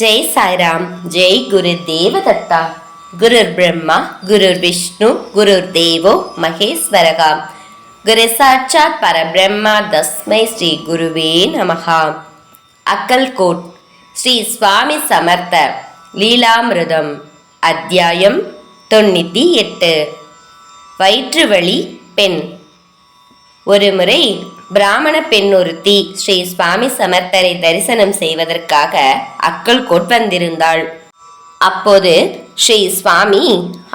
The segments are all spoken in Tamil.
ஜெய் சாய்ராம் ஜெய் குரு தேவதத்தா. குருர் பிரம்மா குருர் விஷ்ணு குருர் தேவோ மகேஸ்வரகா. குரு சாட்சாத் பரபிரம்மா தஸ்மை ஸ்ரீ குருவே நமகா அக்கல்கோட் ஸ்ரீ சுவாமி சமர்த்த லீலாமிருதம் அத்தியாயம் தொண்ணூற்றி எட்டு. வயிற்றுவழி பெண். ஒருமுறை பிராமண பெண் ஒருத்தி ஸ்ரீ சுவாமி சமர்த்தரை தரிசனம் செய்வதற்காக அக்கல்கோட் வந்திருந்தாள். அப்போது ஸ்ரீ சுவாமி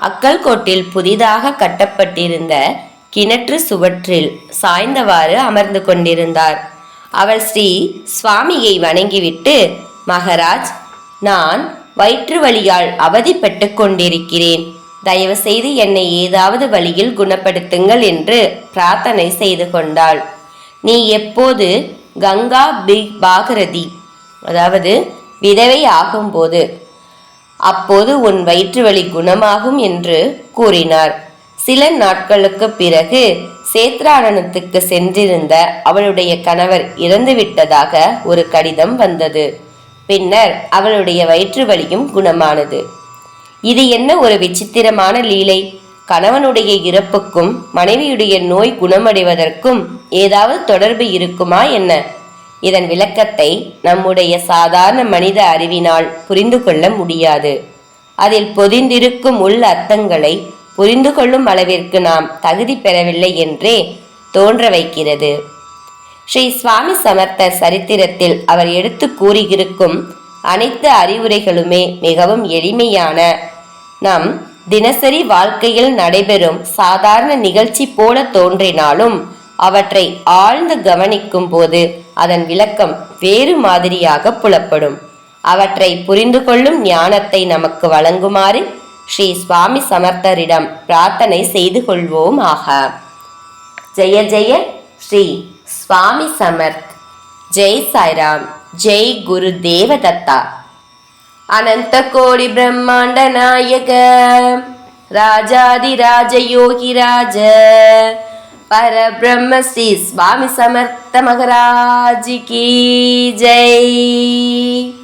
அக்கல்கோட்டில் புதிதாக கட்டப்பட்டிருந்த கிணற்று சுவற்றில் சாய்ந்தவாறு அமர்ந்து கொண்டிருந்தார். அவள் ஸ்ரீ சுவாமியை வணங்கிவிட்டு மகராஜ் நான் வயிற்று வழியால் அவதிப்பட்டு கொண்டிருக்கிறேன். தயவு செய்து என்னை ஏதாவது வழியில் குணப்படுத்துங்கள் என்று பிரார்த்தனை செய்து கொண்டாள். நீ எப்போது கங்கா பி பாகரதி அதாவது விதவை ஆகும்போது அப்போது உன் வயிற்று வலி குணமாகும் என்று கூறினார். சில நாட்களுக்கு பிறகு சேத்ராடனத்துக்கு சென்றிருந்த அவளுடைய கணவர் இறந்துவிட்டதாக ஒரு கடிதம் வந்தது. பின்னர் அவளுடைய வயிற்று வலியும் குணமானது. இது என்ன ஒரு விசித்திரமான லீலை? கணவனுடைய இறப்புக்கும் மனைவியுடைய நோய் குணமடைவதற்கும் ஏதாவது தொடர்பு இருக்குமா என்ன? இதன் விளக்கத்தை நம்முடைய சாதாரண மனித அறிவினால் புரிந்து கொள்ள முடியாது. அதில் பொதிந்திருக்கும் உள் அர்த்தங்களை புரிந்து கொள்ளும் அளவிற்கு நாம் தகுதி பெறவில்லை என்றே தோன்ற வைக்கிறது. ஸ்ரீ சுவாமி சமர்த்த சரித்திரத்தில் அவர் எடுத்து கூறியிருக்கும் அனைத்து அறிவுரைகளுமே மிகவும் எளிமையான நம் தினசரி வாழ்க்கையில் நடைபெறும் சாதாரண நிகழ்ச்சி போல தோன்றினாலும் அவற்றை ஆழ்ந்து கவனிக்கும் போது அதன் விளக்கம் வேறு மாதிரியாக புலப்படும். அவற்றை புரிந்து கொள்ளும் ஞானத்தை நமக்கு வழங்குமாறு ஸ்ரீ சுவாமி சமர்த்தரிடம் பிரார்த்தனை செய்து கொள்வோம் ஆக ஜெய ஜெய ஸ்ரீ சுவாமி சமர்த். ஜெய் சாய்ராம். ஜெய் குரு தேவதத்தா அனந்த கோடி பிரம்மாண்ட நாயக ராஜாதிராஜயோகிராஜ பரபிரம்ம ஸ்ரீ சுவாமி சமர்த்த மகராஜி கீ ஜெய்.